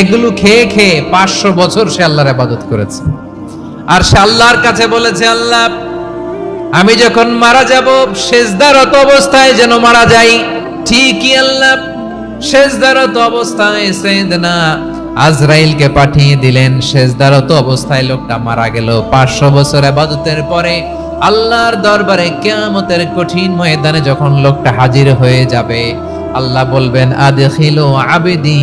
এগুলো খেয়ে খেয়ে পাঁচশো বছর সে আল্লাহর আবাদত করেছে। আর সে আল্লাহর কাছে বলেছে, আল্লাহ, আমি যখন মারা যাব শেষদারত অবস্থায় যেন মারা যাই। ঠিকই আল্লাহ শেষদারত অবস্থায় সেদনা আজরাইলকে পাঠিয়ে দিলেন। শেষদারত অবস্থায় লোকটা মারা গেল। পাঁচশো বছর আবাদতের পরে আল্লাহর দরবারে কেয়ামতের কঠিন ময়দানে যখন লোকটা হাজির হয়ে যাবে, আল্লাহ বলবেন, আদখিলু আবেদি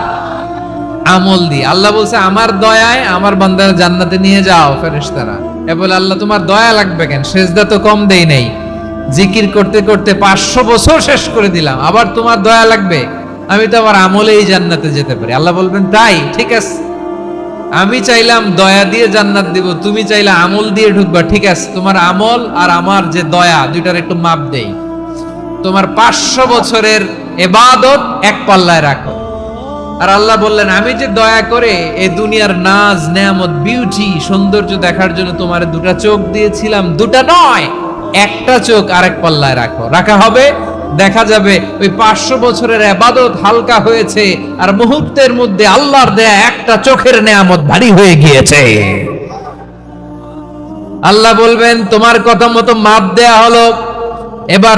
আমল দিয়ে। আল্লাহ বলছে, আমার দয়ায় আমার বান্দার জান্নাতে নিয়ে যাও ফেরেশতারা। এ বলে, আল্লাহ, তোমার দয়া লাগবে কেন? সেজদা তো কম দেই নাই। জিকির করতে করতে পাঁচশো বছর শেষ করে দিলাম। আবার তোমার দয়া লাগবে। আমি তো আবার আমলেই জান্নাতে যেতে পারি। আল্লাহ বলবেন, তাই, ঠিক আছে। আমি চাইলাম দয়া দিয়ে জান্নাত দিব, তুমি চাইলে আমল দিয়ে ঢুকবা, ঠিক আছে। তোমার আমল আর আমার যে দয়া, দুইটার একটু মাপ দেই। তোমার পাঁচশো বছরের এবাদত এক পাল্লায় রাখো। আর আল্লাহ বললেন, আমি যে দয়া করে এ দুনিয়ার নাজ, নেয়ামত বিউটি সৌন্দর্য দেখার জন্য তোমার দুটা চোখ দিয়েছিলাম, দুটা নয়, একটা চোখ আরেক পাল্লায় রাখো। রাখা হবে, দেখা যাবে ওই পাঁচশো বছরের আবাদত হালকা হয়েছে, আর মুহূর্তের মধ্যে আল্লাহর দেয়া একটা চোখের নেয়ামত ভারী হয়ে গিয়েছে। আল্লাহ বলবেন, তোমার কথা মতো মাপ দেয়া হলো। এবার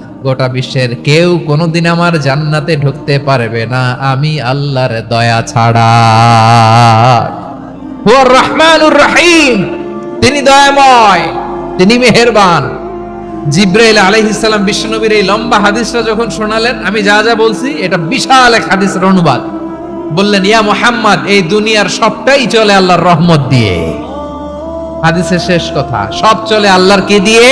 গোটা বিশ্বের কেউ কোনোদিন আমার জান্নাতে ঢুকতে পারবে না। আমি আল্লাহর দয়া ছাড়া। রহমানুর রহিম। তিনি দয়াময়, তিনি মেহেরবান। জিব্রাইল আলাইহিসসালাম বিশ্বনবীর এই লম্বা হাদিসটা যখন শোনালেন, আমি যা যা বলছি, এটা বিশাল এক হাদিসের অনুবাদ। বললেন, ইয়া মোহাম্মদ, এই দুনিয়ার সবটাই চলে আল্লাহর রহমত দিয়ে। হাদিসের শেষ কথা, সব চলে আল্লাহর কি দিয়ে?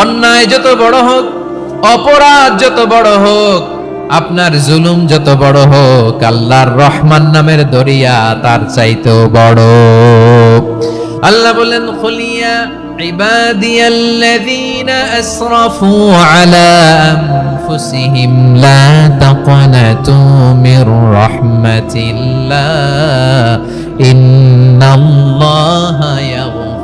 অন্যায় যত বড় হোক অপরাধ যত বড় হোক আপনার জুলুম যত বড় হোক আল্লাহর রহমান নামের দরিয়া তার চাইতেও বড় আল্লাহ বলেন খুলিয়া عبادي الذين أسرفوا على أنفسهم لا تقنطوا من رحمة الله إن الله يغفر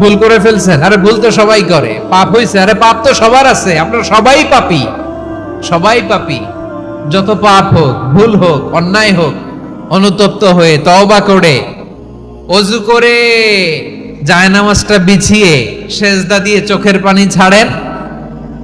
ভুল করে ফেলছেন। আরে ভুল তো সবাই করে। পাপ হয়েছে আরে পাপ তো সবার আছে। আমরা সবাই পাপি। সবাই পাপি। যত পাপ হোক, ভুল হোক, অন্যায় হোক, অনুতপ্ত হয়ে তওবা করে, অজু করে জায়নামাজটা বিছিয়ে, সেজদা দিয়ে চোখের পানি ছাড়েন।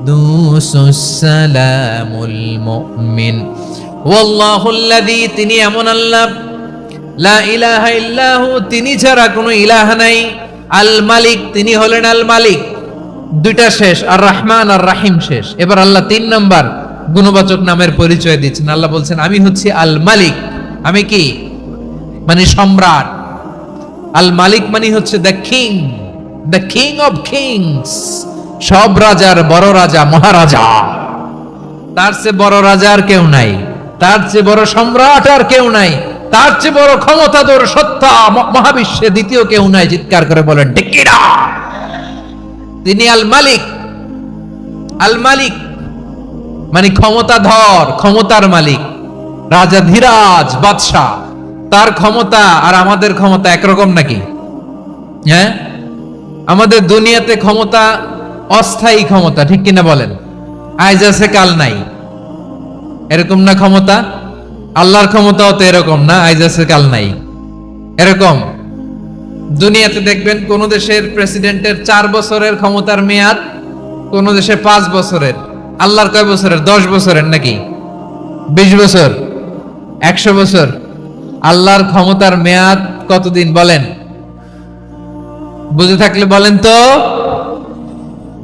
কুদ্দুসুস সালামুল মুমিন। ওয়াল্লাহুল্লাযী, তিনি এমন আল্লাহ। লা ইলাহা ইল্লাহু, তিনি ছাড়া কোনো ইলাহ নাই। আল মালিক তিনি হলেন আল মালিক দুইটা শেষ আর রহমান আর রাহিম শেষ। এবার আল্লাহ তিন নাম্বার গুণবাচক নামের পরিচয় দিচ্ছেন। আল্লাহ বলছেন, আমি হচ্ছি আল মালিক আমি কি? মানে সম্রাট। আল মালিক মানে হচ্ছে the king the king of kings সব রাজার বড় রাজা মহারাজা। তার চেয়ে বড় রাজা আর কেউ নাই। তার চেয়ে বড় সম্রাট আর কেউ নাই। তার চেয়ে বড় ক্ষমতাধর সত্তা মহাবিশ্বে দ্বিতীয় কেউ নাই, চিৎকার করে বলেন টিকিরা তিনি আল মালিক। আল মালিক মানে ক্ষমতাধর, ক্ষমতার মালিক। রাজা ধীরাজ, বাদশাহ। তার ক্ষমতা আর আমাদের ক্ষমতা একরকম নাকি? হ্যাঁ? আমাদের দুনিয়াতে ক্ষমতা অস্থায়ী ক্ষমতা, ঠিক কিনা বলেন? আজ আছে কাল নাই। এরকম না ক্ষমতা? আল্লাহর ক্ষমতাও তো এরকম না আজ আছে কাল নাই। এরকম? দুনিয়াতে দেখবেন কোন দেশের প্রেসিডেন্টের চার বছরের ক্ষমতার মেয়াদ, কোন দেশে পাঁচ বছরের। আল্লাহর কয় বছরের? দশ বছরের নাকি? বিশ বছর? একশো বছর? আল্লাহর ক্ষমতার মেয়াদ কতদিন বলেন? বুঝে থাকলে বলেন তো?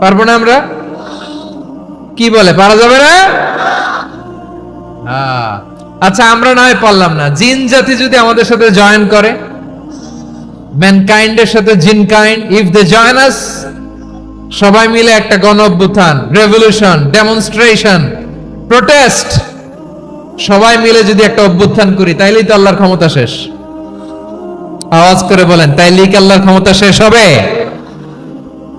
পারব না আমরা? কি বলে, পারা যাবে না? হ্যাঁ। আচ্ছা আমরা না হয় পারলাম না। জিন জাতি যদি আমাদের সাথে জয়েন করে ম্যানকাইন্ডের সাথে jinn kind if they join us সবাই মিলে একটা গণ অভ্যুত্থান রেভলিউশন ডেমনস্ট্রেশন প্রোটেস্ট সবাই মিলে যদি একটা অভ্যুত্থান করি, তাইলেই তো আল্লাহর ক্ষমতা শেষ। আওয়াজ করে বলেন, তাইলেই কি আল্লাহর ক্ষমতা শেষ হবে?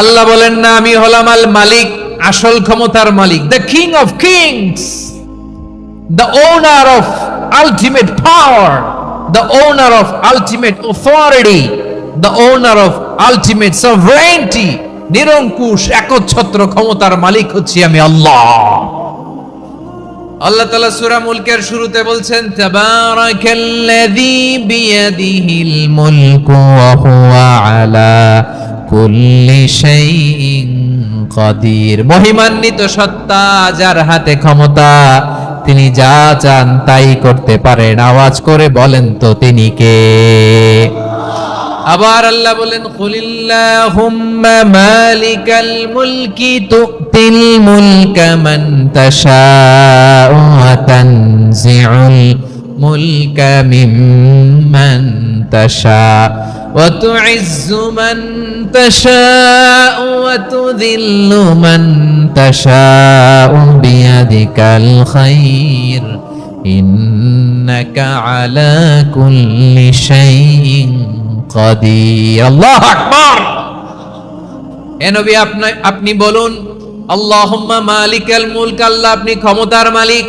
আল্লাহ বলেন, না, আমি হলাম আল মালিক, আসল ক্ষমতার মালিক the king of kings the owner of ultimate power the owner of ultimate authority the owner of ultimate sovereignty নিরঙ্কুশ, একচ্ছত্র ক্ষমতার মালিক হচ্ছি আমি আল্লাহ। আল্লাহ তাআলা সূরা মুলকের শুরুতে বলছেন, তাবারাকাল্লাযী বিয়াদিহিল মুলকু ওয়া হুয়া আলা কুল্লি শাইইন কাদির। মহিমান্বিত সত্তা যার হাতে ক্ষমতা, তিনি যা চান তাই করতে পারেন। আওয়াজ করে বলেন তো তিনি কে? আবার আল্লাহ বলেন, কুলিল্লাহুম্মা মালিকাল মুলকি তুতিল মুলকা মান তাশাউ ওয়া তানজিউল মুলকা মিম্মান তাশা ওয়া তুইজ্জু মান তাশাউ ওয়া তুযিল্লু মান তাশাউ বিয়াদিকাল খাইর। ইন্নাকা আলা কুল্লি শাইইন আপনি বলুন মালিকাল আপনি ক্ষমতার মালিক।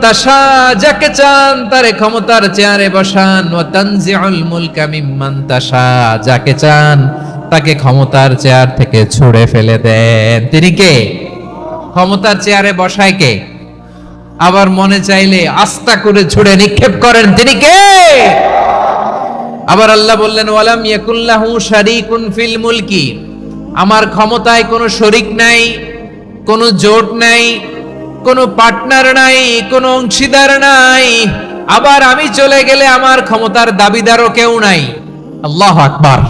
তাশা, যাকে চান তারে ক্ষমতার চেয়ারে বসান। যাকে চান তাকে ক্ষমতার চেয়ার থেকে ফেলে দেন। তিনি কে? ক্ষমতার চেয়ারে বসায় কে? আবার মনে চাইলে আস্থা করে ছুড়ে নিক্ষেপ করেন। তিনি কে? আবার আল্লাহ বললেন, ওয়ালাম ইয়াকুল্লাহু শারিকুন ফিল মুলকি। আমার ক্ষমতায় কোনো শরিক নাই, কোনো জোট নাই, কোনো পার্টনার নাই, কোনো অংশীদার নাই। আবার আমি চলে গেলে আমার ক্ষমতার দাবিদারও কেউ নাই। আল্লাহ আকবার।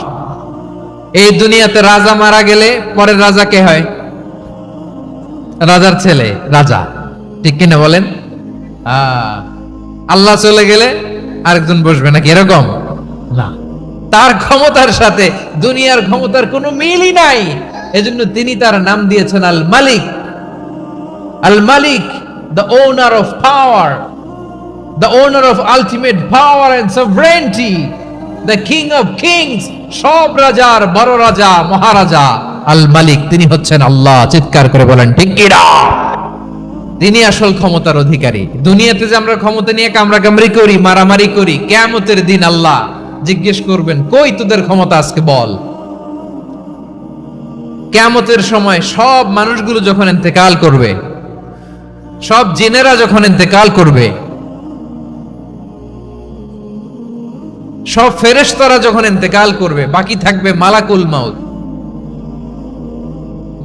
এই দুনিয়াতে রাজা মারা গেলে পরের রাজা কে হয়? রাজার ছেলে, রাজা। ঠিক কিনা বলেন? আল্লাহ চলে গেলে আরেকজন বসবে নাকি? এরকম। তার ক্ষমতার সাথে দুনিয়ার ক্ষমতার কোনো মিলই নাই। এজন্য তিনি তার নাম দিয়েছেন আল মালিক। আল মালিক the owner of power the owner of ultimate power and sovereignty the king of kings সব রাজার বড় রাজা, মহারাজা আল মালিক। তিনি হচ্ছেন আল্লাহ। চিৎকার করে বলেন, ঠিক তিনি আসল ক্ষমতার অধিকারী। দুনিয়াতে যে আমরা ক্ষমতা নিয়ে কামরা কামড়ি করি, মারামারি করি কেমতের দিন আল্লাহ জিজ্ঞেস করবেন, কই তোদের ক্ষমতা আজকে বল? কেমতের সময় সব মানুষগুলো যখন ইন্তেকাল করবে, সব জিনেরা যখন ইন্তেকাল করবে, সব ফেরেশতারা যখন ইন্তেকাল করবে, বাকি থাকবে মালাকুল মাউত।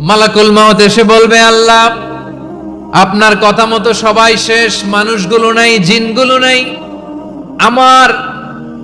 মালাকুল মাউত এসে বলবে, আল্লাহ, আপনার কথা মতো সবাই শেষ, মানুষগুলো নাই, জিনগুলো নাই, আমার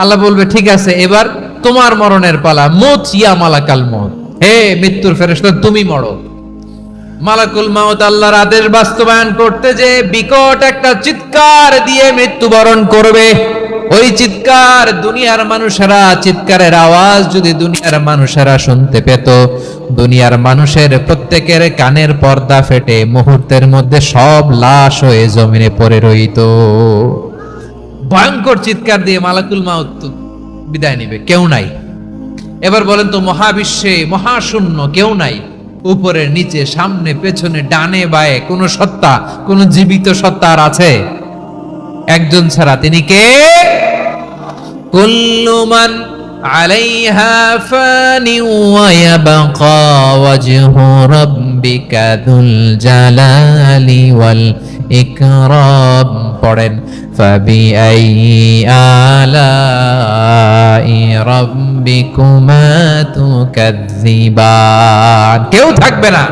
আল্লাহ বলবে, ঠিক আছে, এবার তোমার মরণের পালা। মুত ইয়া মালাকাল মউত হে মৃত্যুর ফেরেশতা, তুমি মরো। মালাকুল মাউত আল্লাহর আদেশ বাস্তবায়ন করতে যে বিকট একটা চিৎকার দিয়ে মৃত্যুবরণ করবে, ওই চিৎকার দুনিয়ার মানুষেরা, চিৎকারের আওয়াজ যদি দুনিয়ার মানুষেরা শুনতে পেত, দুনিয়ার মানুষের প্রত্যেকের কানের পর্দা ফেটে মুহূর্তের মধ্যে সব লাশ হয়ে জমিনে পড়ে রইত। ভয়ঙ্কর চিৎকার দিয়ে মালাকুল মাউত বিদায় নিবে, কেউ নাই। এবার বলেন তো, মহাবিশ্বে মহাশূন্য কেউ নাই। উপরে, নিচে, সামনে, পেছনে, ডানে, বায়ে, কোন সত্তা, কোন জীবিত সত্তা আর আছে? একজন ছাড়া তিনি কে? কুল্লুমান ওয়া ইয়াবকা ওয়াজহু রাব্বিকা যুল জালালি ওয়াল ইকরাম। পড়েন, ফাবিআই আলাই রাব্বিকুমা তুকাজ্জিবান কেউ থাকবে না,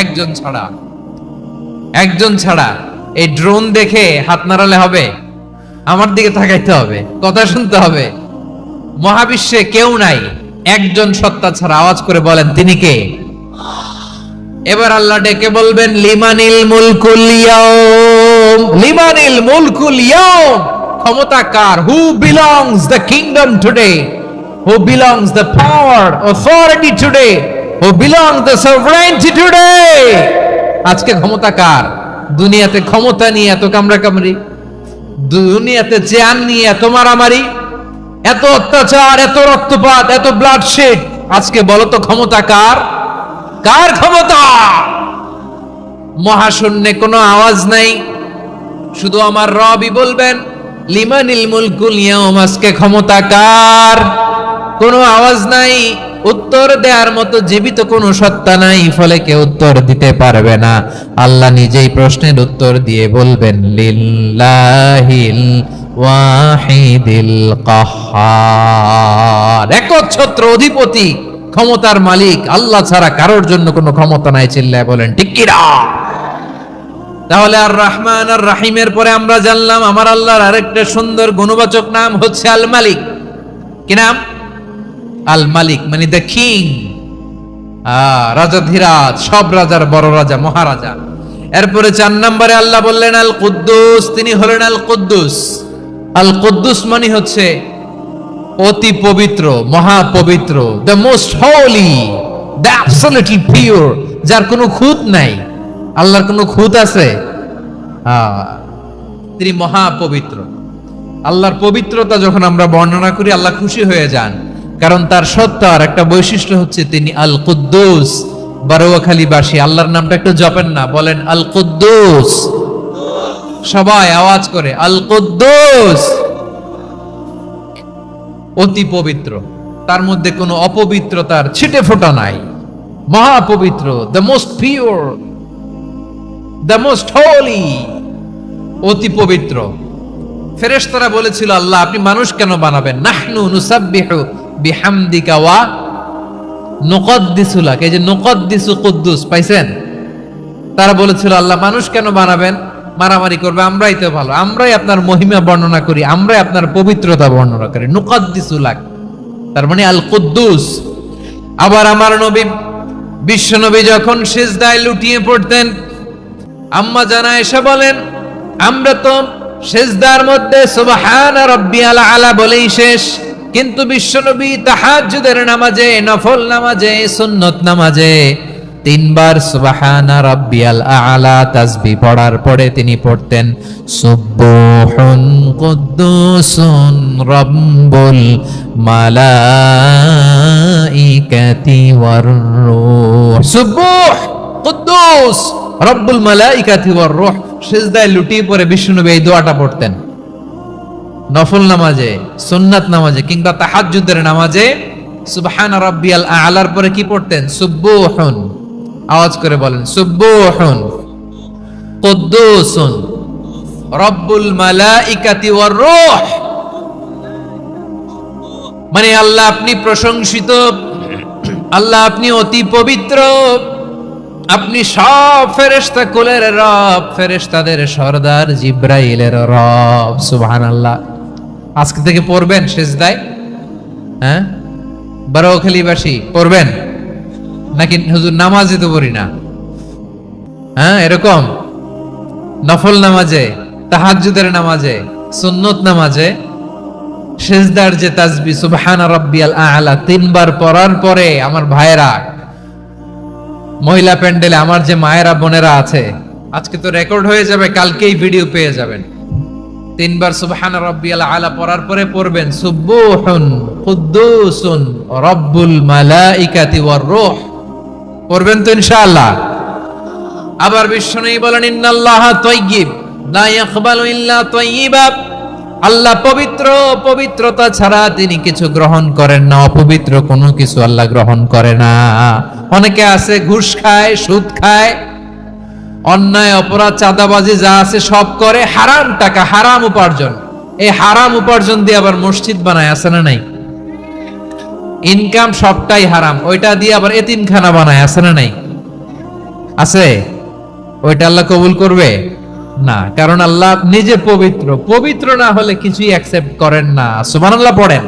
একজন ছাড়া। একজন ছাড়া। এই ড্রোন দেখে হাত নাড়ালে হবে, আমার দিকে তাকাইতে হবে, কথা শুনতে হবে। মহাবিশ্বে কেউ নাই। একজন সত্তা ছাড়া আওয়াজ করে বলেন, তিনি কে? এবার আল্লাহ ডেকে বলবেন, লিমানিল মুলকুল লিমানিল মুলকুল ক্ষমতা কার? Who belongs the kingdom today who belongs the power authority today who belongs the sovereignty today আজকে ক্ষমতা কার? দুনিয়াতে ক্ষমতা নিয়ে এত কামড়া কামড়ি দুনিয়াতে চেয়ার নিয়ে এত মারামারি? এত অত্যাচার, এত রক্তপাত, এত ব্লাড শেড আজকে বলো তো ক্ষমতা কার? কার ক্ষমতা? মহাশূন্যে কোনো আওয়াজ নাই। শুধু আমার রবই বলবেন, লিমানিল মুলকুল ইয়াউম, আজকে ক্ষমতা কার? কোনো আওয়াজ নাই। উত্তর দেওয়ার মতো জীবিত কোনো সত্তা নাই, ফলে কেউ উত্তর দিতে পারবে না। আল্লাহ নিজেই প্রশ্নের উত্তর দিয়ে বলবেন, লিল্লাহিল ওয়াহিদিল কাহ্হার একচ্ছত্র অধিপতি, ক্ষমতার মালিক, আল্লাহ ছাড়া কারোর জন্য কোনো ক্ষমতা নাই চিল্লায় বলেন, ঠিক তাহলে আর রহমান আর রাহিমের পরে আমরা জানলাম, আমার আল্লাহর আরেকটা সুন্দর গুণবাচক নাম হচ্ছে আল মালিক। কি নাম? আল মালিক মানে দ্য কিং। রাজা ধীরাজ, সব রাজার বড় রাজা, মহারাজা। এরপরে চার নম্বরে আল্লাহ বললেন, আল কুদ্দুস, তিনি হলেন আল কুদ্দুস। আল কুদ্দুস মানে হচ্ছে অতি পবিত্র মহা পবিত্র the most holy the absolutely pure যার কোনো খুঁত নাই। আল্লাহর কোনো খুঁত আছে? তিনি মহা পবিত্র আল্লাহর পবিত্রতা যখন আমরা বর্ণনা করি, আল্লাহ খুশি হয়ে যান। কারণ তার সত্তার একটা বৈশিষ্ট্য হচ্ছে তিনি আল কুদ্দুস বারোয়াখালীবাসী। আল্লাহর নামটা একটু জপেন না, বলেন আল কুদ্দুস সবাই আওয়াজ করে আল কুদ্দুস অতি পবিত্র। তার মধ্যে কোনো অপবিত্রতার ছিটে ফোটা নাই। মহাপবিত্র the most pure the most holy অতি পবিত্র। ফেরেশতারা বলেছিল, আল্লাহ, আপনি মানুষ কেন বানাবেন? নাহনু নুসাব্বিহু বিহামদিকা ওয়া নুকদ্দিসু লাক এই যে নুকদ্দিসু কুদ্দুস, পাইছেন? তারা বলেছিল, আল্লাহ, মানুষ কেন বানাবেন? মারামারি করবে, আমরাই তো ভালো। আমরাই আপনার মহিমা বর্ণনা করি, আমরাই আপনার পবিত্রতা বর্ণনা করি। নুকদ্দিসু লাক। তার মানে আল কুদ্দুস আবার আমার নবী, বিশ্ব নবী যখন সেজদায় লুটিয়ে পড়তেন, আম্মা জানা এসে বলেন, আমরা তো সেজদার মধ্যে সুবহান রাব্বিয়াল আলা বলেই শেষ। কিন্তু বিশ্বনবী তাহাজ্জুদের নামাজে, নফল নামাজে, সুন্নত নামাজে তিনবার সুবহান রাব্বিয়াল আলা তাসবিহ পড়ার পরে তিনি পড়তেন, সুবহুন কুদ্দুসুন রাব্বুল মালাইকাতি ওয়ার রূহ। সুবহ কুদ্দুস রব্বুল মালাইকাতি ওয়ার রূহ। সিজদায় লুটিয়ে পড়ে বিষ্ণুনবী এই দোয়াটা পড়তেন। নফল নামাজে, সুন্নাত নামাজে কিংবা তাহাজ্জুদের নামাজে, সুবহান রাব্বিয়াল আলার পরে কি পড়তেন? সুবহুন আওয়াজ করে বলেন, সুবহুন, কুদ্দুসুন, রব্বুল মালাইকাতি ওয়ার রূহ। মানে আল্লাহ আপনি প্রশংসিত, আল্লাহ আপনি অতি পবিত্র, আপনি সব ফেরেশতা কুলের রব, ফেরেশতাদের সর্দার জিব্রাইলের রব, সুবহানাল্লাহ। আজকে থেকে পড়বেন সেজদায় হ্যাঁ? বারোখালীবাসী, পড়বেন? নাকি হুজুর নামাজই তো পড়ি না? হ্যাঁ এরকম? নফল নামাজে, তাহাজ্জুদের নামাজে, সুন্নত নামাজে, সেজদার যে তাজবি, সুবহান রাব্বিয়াল আ'লা, তিনবার পড়ার পরে আমার ভাইয়েরা, মহিলা প্যান্ডেলে আমার যে মায়েরা, বোনেরা আছে, আজকে তো রেকর্ড হয়ে যাবে, কালকেই ভিডিও পেয়ে যাবেন। তিনবার সুবহান রাব্বিয়াল আ'লা পড়ার পরে পড়বেন, সুবুহুন, কুদ্দুসুন, রব্বুল মালাইকাতি ওয়ার রূহ। পড়বেন তো ইনশাআল্লাহ। আবার বিষ্ণু বলেন, ইন্নাল্লাহ তাইয়্যিব লা ইয়াকবালু ইল্লা তাইয়্যিবা আল্লাহ পবিত্র, পবিত্রতা ছাড়া তিনি কিছু গ্রহণ করেন না, অপবিত্র কোনো কিছু আল্লাহ গ্রহণ করে না। অনেকে আছে, ঘুষ খায়, সুদ খায়, অন্যায়, অপরাধ, চাঁদাবাজি যা আছে সব করে, হারাম টাকা, হারাম উপার্জন। এই হারাম উপার্জন দিয়ে আবার মসজিদ বানায়, আছে না নাই? ইনকাম সবটাই হারাম। ওইটা দিয়ে আবার এতিমখানা বানায়, আছে না নাই? আছে? ওইটা আল্লাহ কবুল করবে? না, কারণ আল্লাহ নিজে পবিত্র। পবিত্র না হলে কিছুই অ্যাকসেপ্ট করেন না। সুবহানাল্লাহ পড়েন।